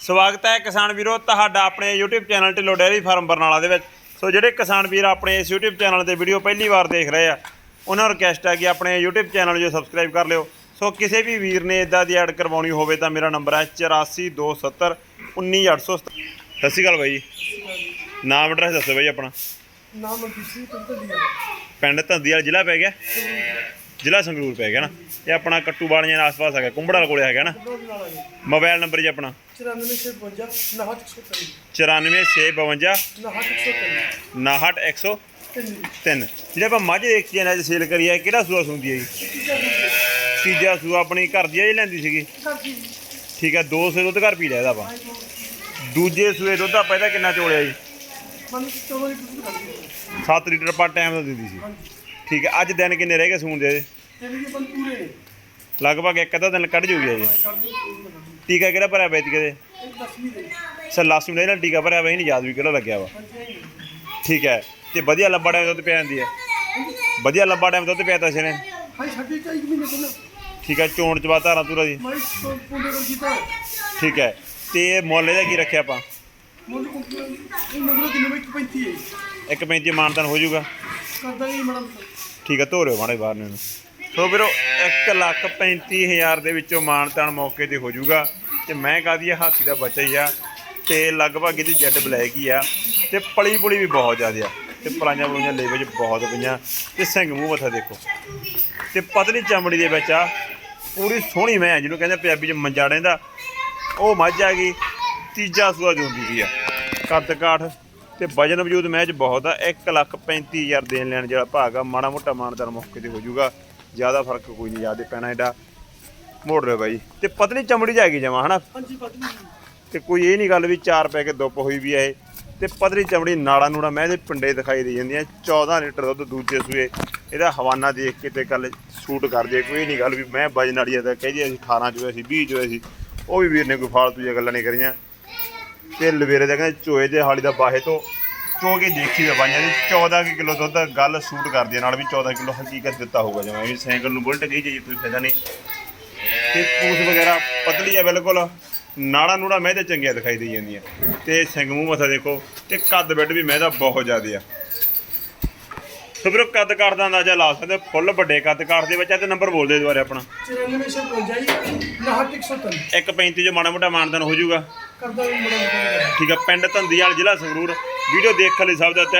ਸਵਾਗਤ ਹੈ ਕਿਸਾਨ ਵੀਰੋ ਤੁਹਾਡਾ ਆਪਣੇ YouTube channel Dhillon dairy farm Barnala ਦੇ ਵਿੱਚ। ਸੋ ਜਿਹੜੇ ਕਿਸਾਨ ਵੀਰ ਆਪਣੇ ਇਸ YouTube ਚੈਨਲ ਤੇ ਵੀਡੀਓ ਪਹਿਲੀ ਵਾਰ ਦੇਖ ਰਹੇ ਆ ਉਹਨਾਂ ਨੂੰ ਰਿਕਵੈਸਟ ਹੈ ਕਿ ਆਪਣੇ YouTube ਚੈਨਲ ਨੂੰ ਸਬਸਕ੍ਰਾਈਬ ਕਰ ਲਿਓ। ਸੋ ਕਿਸੇ ਵੀ ਵੀਰ ਨੇ ਇਦਾਂ ਦੀ ਐਡ ਕਰਵਾਉਣੀ ਹੋਵੇ ਤਾਂ ਮੇਰਾ ਨੰਬਰ ਹੈ 8427 19800 ਸਤਿ। ਸ਼੍ਰੀ ਅਕਾਲ ਬਾਈ ਜੀ। ਨਾਮ ਐਡਰੈਸ ਦੱਸੋ ਬਾਈ ਆਪਣਾ। ਨਾਮ ਮਨਦੀਪ ਸਿੰਘ ਪਿੰਡ ਧੰਦੀਵਾਲ ਜ਼ਿਲ੍ਹਾ ਪੈ ਗਿਆ? ਜ਼ਿਲ੍ਹਾ ਸੰਗਰੂਰ ਪੈ ਗਿਆ ਨਾ। ਇਹ ਆਪਣਾ ਕੱਟੂ ਬਾਣੀਆਂ ਦੇ ਆਸ-ਪਾਸ ਹੈਗਾ ਕੁੰਬੜਾਲ ਕੋਲੇ ਹੈਗਾ ਨਾ। ਮੋਬਾਈਲ ਨੰਬਰ ਜੀ ਆਪਣਾ। 9452 98130 9465 98130 98100 ਤਿੰਨ। ਜਿਹੜੇ ਆਪਾਂ ਮੱਝ ਦੇਖੀ ਜਾਂਦੇ ਅੱਜ ਸੇਲ ਕਰੀ ਹੈ ਕਿਹੜਾ ਸੂਆ ਸੁੰਦੀ ਹੈ ਜੀ? ਤੀਜਾ ਸੂਆ ਆਪਣੀ ਘਰ ਦੀ ਆ ਜੀ ਲੈਂਦੀ ਸੀਗੀ? ਠੀਕ ਹੈ ਦੋ ਸੌ ਦੁੱਧ ਘਰ ਪੀ ਲਿਆ ਇਹਦਾ ਆਪਾਂ। ਦੂਜੇ ਸੂਏ ਦੁੱਧ ਆਪਾਂ ਇਹਦਾ ਕਿੰਨਾ ਚੋਲਿਆ ਜੀ? ਮਨ ਚੋਰੀ ਕੁਝ ਕਰਦੀ 7 ਲੀਟਰ ਪਰ ਟਾਈਮ ਦਾ ਦਿੰਦੀ ਸੀ। ਠੀਕ ਹੈ ਅੱਜ ਦਿਨ ਕਿੰਨੇ ਰਹਿ ਗਏ ਸੂਣ ਦੇ? ਤੇ ਵੀ ਬੰ ਪੂਰੇ। ਨੇ ਲਗਭਗ ਇੱਕ ਅੱਧਾ ਦਿਨ ਕੱਢ ਜੂਗੀ ਜੀ ਕਰਦੀ ਟੀਕਾ ਕਿਹੜਾ ਭਰਿਆ ਬੈਠ ਕੇ ਇੱਕ ਦਸਵੀਂ ਦੇ। ਸਰ ਲਾਸਟ ਮਿੰਟ ਨਾਲ ਟੀਕਾ ਭਰਿਆ ਬਈ ਨਹੀਂ ਯਾਦ ਵੀ ਕਿਹੜਾ ਲੱਗਿਆ ਵਾ। ਠੀਕ ਹੈ ਤੇ ਵਧੀਆ ਲੰਬਾ ਟਾਈਮ ਦੁੱਧ ਪਿਆ ਜਾਂਦੀ ਹੈ। ਵਧੀਆ ਲੰਬਾ ਟਾਈਮ ਦੁੱਧ ਪਿਆ ਤਾਂ ਸੀ ਨੇ ਠੀਕ ਹੈ ਚੋਣ ਚਵਾ ਧਾਰਾਂ ਦੀ। ਕਰ ਕੀਤਾ। ਠੀਕ ਹੈ ਤੇ ਮੁੱਲ ਇਹਦਾ ਕੀ ਰੱਖਿਆ ਆਪਾਂ? ਮੁੱਲ ਨੰਬਰ ਕਿੰਨੇ ਵਿੱਚ 35 ਹੈ। ਇੱਕ 35 ਮਾਨਤਨ ਹੋ ਜਾਊਗਾ। ਕਰਦਾ ਨਹੀਂ ਮੈਡਮ ਠੀਕ ਆ, ਧੋ ਰਿਓ ਮਾੜੇ ਬਾਹਰ ਨੂੰ। ਸੋ ਵੀਰੋ 1 ਲੱਖ 35 ਹਜ਼ਾਰ ਦੇ ਵਿੱਚੋਂ ਮਾਨਤਨ ਮੌਕੇ ਤੇ ਹੋ ਜਾਊਗਾ ਤੇ ਮੈਂ ਕਹਦੀ ਆ, ਹਾਥੀ ਦਾ ਬੱਚਾ ਹੀ ਆ ਤੇ ਲਗਭਗ ਇਹਦੀ ਜੈਡ ਬਲੈਕ ਹੀ ਆ ਤੇ ਪਲੀ ਪੁਲੀ ਵੀ ਬਹੁਤ ਜ਼ਿਆਦਾ ਆ ਤੇ ਪਲਾਈਆਂ ਪਲੂਈਆਂ ਲੈ ਵਿੱਚ ਬਹੁਤ ਪਈਆਂ ਤੇ ਸਿੰਘ ਮੂੰਹ ਮੱਥਾ ਦੇਖੋ। ਤੇ ਪਤਲੀ ਚਮੜੀ ਦੇ ਵਿੱਚ ਆ, ਪੂਰੀ ਸੋਹਣੀ ਮੈਂ ਜਿਹਨੂੰ ਕਹਿੰਦੇ ਪੰਜਾਬੀ ਚ ਮੰਜਾੜੇ ਦਾ ਉਹ ਮੱਝ ਆ ਗਈ, ਤੀਜਾ ਸੂਆ ਜੁੰਦੀ ਦੀ ਆ। ਕੱਦ ਕਾਠ ਤੇ ਵਜਨ ਵਜੂਦ ਮੈਚ ਬਹੁਤ ਆ। 1 ਲੱਖ 35 ਹਜ਼ਾਰ ਦੇਣ ਲੈਣ ਜਿਹੜਾ ਭਾਗ ਆ ਮਾੜਾ ਮੋਟਾ ਮਾਨਦਾਰ ਮੌਕੇ ਤੇ ਹੋ ਜਾਊਗਾ। ਜ਼ਿਆਦਾ ਫ਼ਰਕ ਕੋਈ ਨਹੀਂ ਜ਼ਿਆਦਾ ਪੈਣਾ ਐਡਾ ਮੋੜ ਰਿਹਾ ਬਾਈ। ਤੇ ਪਤਲੀ ਚਮੜੀ ਚ ਹੈਗੀ ਜਮਾ ਹਨਾ? ਹਾਂਜੀ ਪਤਨੀ ਤੇ ਕੋਈ ਇਹ ਨਹੀਂ ਗੱਲ ਵੀ ਚਾਰ ਪੈ ਕੇ ਦੁੱਪ ਹੋਈ ਵੀ ਆ ਇਹ। ਤੇ ਪਤਲੀ ਚਮੜੀ ਨਾੜਾ ਨੂੜਾ ਮੈਂ ਇਹਦੇ ਪਿੰਡੇ ਦਿਖਾਈ ਦੇ ਜਾਂਦੀਆਂ। 14 ਲੀਟਰ ਦੁੱਧ ਦੂਜੇ ਸੂਏ। ਇਹਦਾ ਹਵਾਨਾ ਦੇਖ ਕੇ ਤੇ ਗੱਲ ਸ਼ੂਟ ਕਰ ਜੇ ਕੋਈ ਨਹੀਂ ਗੱਲ ਵੀ ਮੈਂ ਵਜਨ ਵਾਲੀ ਤਾਂ ਕਹੀ ਅਸੀਂ 18 ਚੋਏ ਸੀ 20 ਚੋਏ ਸੀ। ਉਹ ਵੀ ਵੀਰ ਨੇ ਕੋਈ ਫਾਲਤੂ ਜਿਹੀਆਂ ਗੱਲਾਂ ਨਹੀਂ ਕਰੀਆਂ। ਤੇ ਲਵੇਰੇ ਦਾ ਕਹਿੰਦੇ ਚੋਏ ਦੇ ਹਾਲੀ ਦਾ ਬਾਹੇ ਤੋਂ ਚੋ ਕੇ ਦੇਖੀ ਦਾ ਬਾਈਆਂ ਦੀ 14 ਕਿ ਕਿਲੋ ਦੁੱਧ ਗੱਲ ਸ਼ੂਟ ਕਰਦੀ ਆ ਨਾਲ ਵੀ 14 ਕਿਲੋ ਹਕੀਕਤ ਦਿੱਤਾ ਹੋਊਗਾ ਜਿਵੇਂ ਵੀ ਸਾਈਕਲ ਨੂੰ ਬੁਲਟ ਕਹੀ ਜਾਈਏ ਕੋਈ ਫਾਇਦਾ ਨਹੀਂ। ਤੇ ਪੂਛ ਵਗੈਰਾ ਪਤਲੀ ਆ ਬਿਲਕੁਲ। ਨਾੜਾ ਨੂੜਾ ਮਹਿ ਤੇ ਚੰਗੀਆਂ ਦਿਖਾਈ ਦੇ ਜਾਂਦੀਆਂ। ਤੇ ਸਿੰਘ ਮੂੰਹ ਮੱਥਾ ਦੇਖੋ ਤੇ ਕੱਦ ਬੈੱਡ ਵੀ ਮਹਿ ਦਾ ਬਹੁਤ ਜ਼ਿਆਦੇ ਆ। ਸੋ ਵੀਰੋ ਕੱਦ ਕਾਠ ਦਾ ਅੰਦਾਜ਼ਾ ਲਾ ਸਕਦੇ ਹੋ। ਫੁੱਲ ਵੱਡੇ ਕੱਦ ਕਾਠ ਦੇ ਵਿੱਚ ਤੇ ਨੰਬਰ ਬੋਲ ਦੇ ਦੁਬਾਰੇ ਆਪਣਾ। 9452 ਜੀ 98130 ਇੱਕ 35 ਜੋ ਮਾੜਾ ਮੋਟਾ ਮਾਨਦਨ ਹੋ ਜਾਊਗਾ। ਕਰਦਾ ਨਹੀਂ ਮੈਡਮ ਠੀਕ ਆ, ਪਿੰਡ ਧੰਦੀਵਾਲ ਜ਼ਿਲ੍ਹਾ ਸੰਗਰੂਰ। ਵੀਡੀਓ ਦੇਖਣ ਲਈ ਸਭ ਦਾ ਤਹਿ